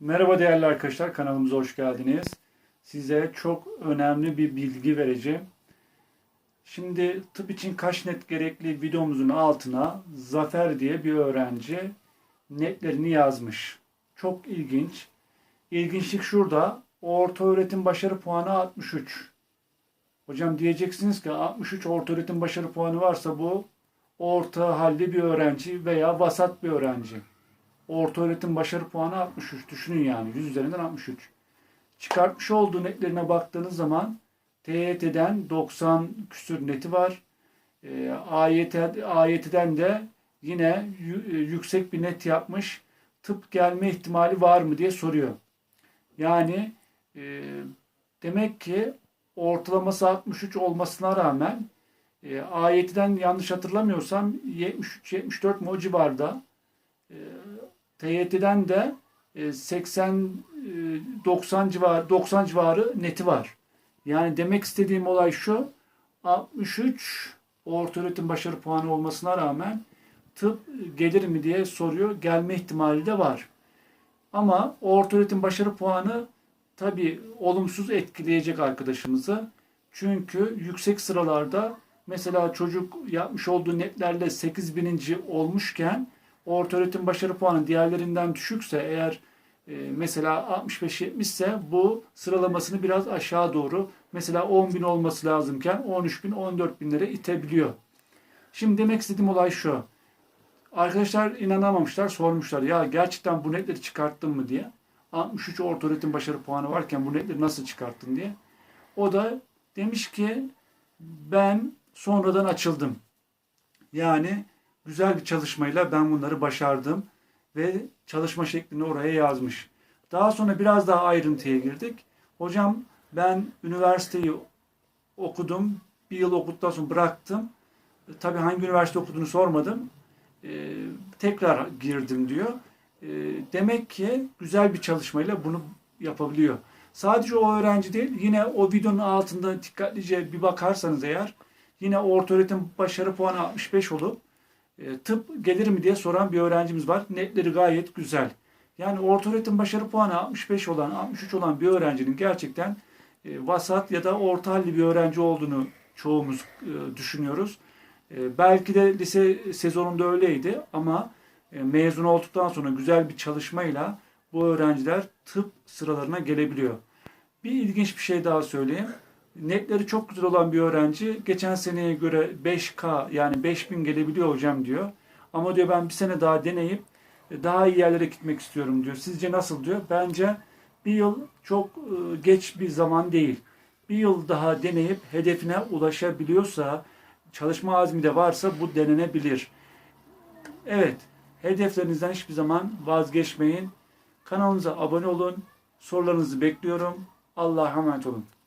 Merhaba değerli arkadaşlar, kanalımıza hoş geldiniz. Size çok önemli bir bilgi vereceğim. Şimdi tıp için kaç net gerekli videomuzun altına Zafer diye bir öğrenci netlerini yazmış. Çok ilginç. İlginçlik şurada. Orta öğretim başarı puanı 63. Hocam diyeceksiniz ki 63 orta öğretim başarı puanı varsa bu orta halde bir öğrenci veya vasat bir öğrenci. Orta öğretim başarı puanı 63. Düşünün yani 100 üzerinden 63. Çıkartmış olduğu netlerine baktığınız zaman TYT'den 90 küsür neti var. E, AYT, AYT'den de yine e, yüksek bir net yapmış. Tıp gelme ihtimali var mı diye soruyor. Yani e, demek ki ortalaması 63 olmasına rağmen e, AYT'den yanlış hatırlamıyorsam 73-74 mu o civarda e, TYT'den de e, 80 e, 90 civarı 90 civarı neti var. Yani demek istediğim olay şu. 63 orta öğretim başarı puanı olmasına rağmen tıp gelir mi diye soruyor. Gelme ihtimali de var. Ama orta öğretim başarı puanı tabii olumsuz etkileyecek arkadaşımızı. Çünkü yüksek sıralarda mesela çocuk yapmış olduğu netlerle 8000. olmuşken orta öğretim başarı puanı diğerlerinden düşükse eğer e, mesela 65-70 ise bu sıralamasını biraz aşağı doğru mesela 10.000 olması lazımken 13.000 14.000'lere itebiliyor. Şimdi demek istediğim olay şu. Arkadaşlar inanamamışlar, sormuşlar. Ya gerçekten bu netleri çıkarttın mı diye. 63 orta öğretim başarı puanı varken bu netleri nasıl çıkarttın diye. O da demiş ki ben sonradan açıldım. Yani güzel bir çalışmayla ben bunları başardım ve çalışma şeklini oraya yazmış. Daha sonra biraz daha ayrıntıya girdik. Hocam ben üniversiteyi okudum. Bir yıl okuduktan sonra bıraktım. E, Tabii hangi üniversite okuduğunu sormadım. E, tekrar girdim diyor. E, demek ki güzel bir çalışmayla bunu yapabiliyor. Sadece o öğrenci değil, yine o videonun altında dikkatlice bir bakarsanız eğer, yine orta öğretim başarı puanı 65 olup e, tıp gelir mi diye soran bir öğrencimiz var. Netleri gayet güzel. Yani orta öğretim başarı puanı 65 olan, 63 olan bir öğrencinin gerçekten e, vasat ya da orta halli bir öğrenci olduğunu çoğumuz e, düşünüyoruz. Belki de lise sezonunda öyleydi ama mezun olduktan sonra güzel bir çalışmayla bu öğrenciler tıp sıralarına gelebiliyor. Bir ilginç bir şey daha söyleyeyim. Netleri çok güzel olan bir öğrenci geçen seneye göre 5K yani 5000 gelebiliyor hocam diyor. Ama diyor ben bir sene daha deneyip e, daha iyi yerlere gitmek istiyorum diyor. Sizce nasıl diyor? Bence bir yıl çok e, geç bir zaman değil. Bir yıl daha deneyip hedefine ulaşabiliyorsa, çalışma azmi de varsa bu denenebilir. Evet, hedeflerinizden hiçbir zaman vazgeçmeyin. Kanalımıza abone olun. Sorularınızı bekliyorum. Allah'a emanet olun.